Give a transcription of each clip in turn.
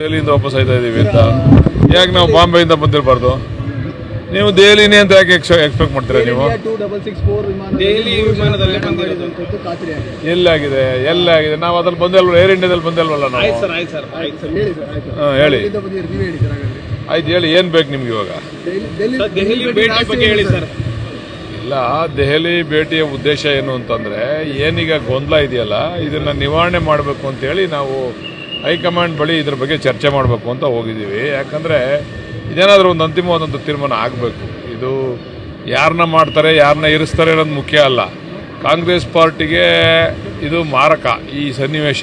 ದೆಹಲಿಯಿಂದ ವಾಪಸ್ ಆಯ್ತಾ ಇದೀವಿ ಅಂತ. ಯಾಕೆ ನಾವು ಬಾಂಬೆಯಿಂದ ಬಂದಿರಬಾರ್ದು? ನೀವು ದೆಹಲಿನೇ ಅಂತ ಯಾಕೆ ಎಕ್ಸ್ಪೆಕ್ಟ್ ಮಾಡ್ತೀರಾ ನೀವು? ಎಲ್ಲಾಗಿದೆ ಎಲ್ಲಾಗಿದೆ. ನಾವು ಅದ್ರಲ್ಲಿ ಬಂದಲ್ವ ಏರ್ ಇಂಡಿಯಾದಲ್ಲಿ ಬಂದಲ್ವಲ್ಲ ನಾವು? ಹೇಳಿ ಸರ್ ಆಯ್ತು ಹೇಳಿ. ಏನು ಬೇಕು ನಿಮ್ಗೆ ಇವಾಗ? ಸರ್ ದೆಹಲಿ ಭೇಟಿ ಬಗ್ಗೆ ಹೇಳಿ ಸರ್? ಇಲ್ಲ ದೆಹಲಿ ಭೇಟಿಯ ಉದ್ದೇಶ ಏನು ಅಂತಂದ್ರೆ ಏನೀಗ ಗೊಂದಲ ಇದೆಯಲ್ಲ ಇದನ್ನ ನಿವಾರಣೆ ಮಾಡಬೇಕು ಅಂತೇಳಿ ನಾವು ಹೈಕಮಾಂಡ್ ಬಳಿ ಇದ್ರ ಬಗ್ಗೆ ಚರ್ಚೆ ಮಾಡಬೇಕು ಅಂತ ಹೋಗಿದ್ದೀವಿ. ಯಾಕಂದರೆ ಇದೇನಾದರೂ ಒಂದು ಅಂತಿಮವಾದಂಥ ತೀರ್ಮಾನ ಆಗಬೇಕು. ಇದು ಯಾರನ್ನ ಮಾಡ್ತಾರೆ ಯಾರನ್ನ ಇರಿಸ್ತಾರೆ ಅನ್ನೋದು ಮುಖ್ಯ ಅಲ್ಲ. ಕಾಂಗ್ರೆಸ್ ಪಾರ್ಟಿಗೆ ಇದು ಮಾರಕ ಈ ಸನ್ನಿವೇಶ.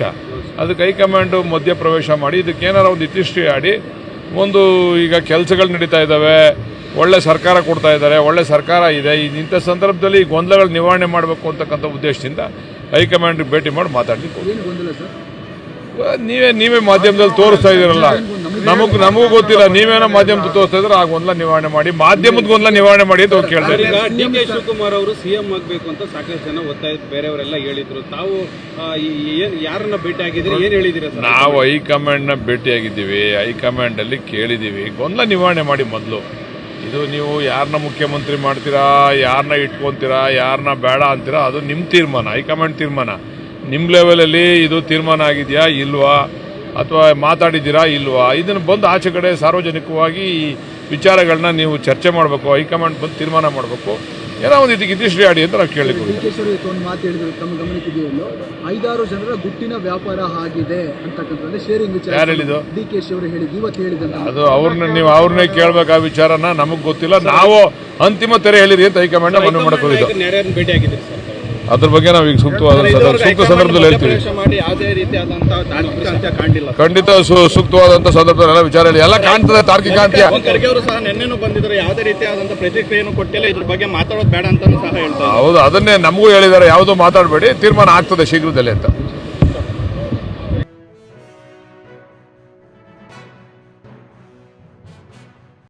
ಅದಕ್ಕೆ ಹೈಕಮಾಂಡು ಮಧ್ಯಪ್ರವೇಶ ಮಾಡಿ, ಇದಕ್ಕೆ ಏನಾರ ಒಂದು ಇತಿಷ್ಟಿ ಆಡಿ, ಒಂದು ಈಗ ಕೆಲಸಗಳು ನಡೀತಾ ಇದ್ದಾವೆ ಒಳ್ಳೆ ಸರ್ಕಾರ ಕೊಡ್ತಾ ಇದ್ದಾರೆ ಒಳ್ಳೆ ಸರ್ಕಾರ ಇದೆ ಇಂಥ ಸಂದರ್ಭದಲ್ಲಿ ಈ ಗೊಂದಲಗಳು ನಿವಾರಣೆ ಮಾಡಬೇಕು ಅಂತಕ್ಕಂಥ ಉದ್ದೇಶದಿಂದ ಹೈಕಮಾಂಡ್ಗೆ ಭೇಟಿ ಮಾಡಿ ಮಾತಾಡ್ಲಿಕ್ಕೆ ನೀವೇ ನೀವೇ ಮಾಧ್ಯಮದಲ್ಲಿ ತೋರಿಸ್ತಾ ಇದ್ದೀರಲ್ಲ. ನಮಗ್ ನಮಗೂ ಗೊತ್ತಿಲ್ಲ ನೀವೇನೋ ಮಾಧ್ಯಮದಲ್ಲಿ ತೋರಿಸ್ತಾ ಇದ್ರೆ ಆ ಗೊಂದಲ ನಿವಾರಣೆ ಮಾಡಿ ಮಾಧ್ಯಮದ ಗೊಂದಲ ನಿವಾರಣೆ ಮಾಡಿ ಅಂತ ಕೇಳ್ತಾ. ಡಿ ಕೆ ಶಿವಕುಮಾರ್ ಅವರು ಸಿಎಂ ಆಗಬೇಕು ಅಂತ ಸಾಕಷ್ಟು ಜನ ಒತ್ತಾಯ ಬೇರೆಯವರೆಲ್ಲ ಹೇಳಿದ್ರು. ತಾವು ಯಾರನ್ನ ಭೇಟಿ ಆಗಿದ್ರೆ ಏನ್ ಹೇಳಿದಿರ ನಾವು ಹೈಕಮಾಂಡ್ನ ಭೇಟಿ ಆಗಿದ್ದೀವಿ ಹೈಕಮಾಂಡ್ ಅಲ್ಲಿ ಕೇಳಿದೀವಿ ಗೊಂದಲ ನಿವಾರಣೆ ಮಾಡಿ ಮೊದಲು. ಇದು ನೀವು ಯಾರನ್ನ ಮುಖ್ಯಮಂತ್ರಿ ಮಾಡ್ತೀರಾ ಯಾರನ್ನ ಇಟ್ಕೊಂತೀರಾ ಯಾರನ್ನ ಬೇಡ ಅಂತೀರಾ ಅದು ನಿಮ್ಮ ತೀರ್ಮಾನ ಹೈಕಮಾಂಡ್ ತೀರ್ಮಾನ. ನಿಮ್ಮ ಲೆವೆಲಲ್ಲಿ ಇದು ತೀರ್ಮಾನ ಆಗಿದೆಯಾ ಇಲ್ವಾ? ಅಥವಾ ಮಾತಾಡಿದ್ದೀರಾ ಇಲ್ವಾ? ಇದನ್ನು ಬಂದು ಆಚೆ ಕಡೆ ಸಾರ್ವಜನಿಕವಾಗಿ ಈ ವಿಚಾರಗಳನ್ನ ನೀವು ಚರ್ಚೆ ಮಾಡಬೇಕು ಹೈಕಮಾಂಡ್ ಬಂದು ತೀರ್ಮಾನ ಮಾಡಬೇಕು. ಏನೋ ಒಂದು ಇದಕ್ಕೆ ಇತಿಶ್ರೀ ಆಡಿ ಅಂತ ನಾವು ಒಂದು ಮಾತು ಹೇಳಿದ್ರು ತಮ್ಮ ಗಮನಕ್ಕಿದೆಯಲ್ಲೋ ಐದಾರು ಜನರ ಗುಟ್ಟಿನ ವ್ಯಾಪಾರ ಆಗಿದೆ ಅಂತಕ್ಕಂಥದ್ದು ಶೇರಿಂಗ್ ವಿಚಾರ. ಯಾರು ಹೇಳಿದ್ದು? ಡಿ ಕೆ ಶಿ ಅವರು ಹೇಳಿದ್ದು ಇವತ್ತು ಹೇಳಿದಂತ ಅದು ಅವ್ರನ್ನ ನೀವು ಅವ್ರನ್ನೇ ಕೇಳ್ಬೇಕು ಆ ವಿಚಾರನ ನಮಗೆ ಗೊತ್ತಿಲ್ಲ. ನಾವು ಅಂತಿಮ ತೆರೆ ಹೇಳಿದ್ರಿ ಅಂತ ಹೈಕಮಾಂಡ್ ಮನವಿ ಮಾಡಕ್ ಹೋಗಿದ್ದು ಯಾರ್ಯಾರನ್ನ ಭೇಟಿ ಆಗಿದ್ದೀರಿ ಸರ್. ಅದ್ರ ಬಗ್ಗೆ ನಾವು ಈಗ ಸೂಕ್ತವಾದ ಸೂಕ್ತ ಸಂದರ್ಭದಲ್ಲಿ ಹೇಳ್ತೀವಿ. ಖಂಡಿತ ಸೂಕ್ತವಾದಂಥ ಸೂಕ್ತವಾದಂತ ಸಂದರ್ಭದಲ್ಲಿ ಎಲ್ಲ ವಿಚಾರ ಹೇಳಿ ಎಲ್ಲ ಕಾಣ್ತದೆ ತಾರ್ಕಿಕ ಅಂತ ಹೌದು ಅದನ್ನೇ ನಮಗೂ ಹೇಳಿದ್ದಾರೆ. ಯಾವುದೂ ಮಾತಾಡಬೇಡಿ. ತೀರ್ಮಾನ ಆಗ್ತದೆ ಶೀಘ್ರದಲ್ಲೇ ಅಂತ.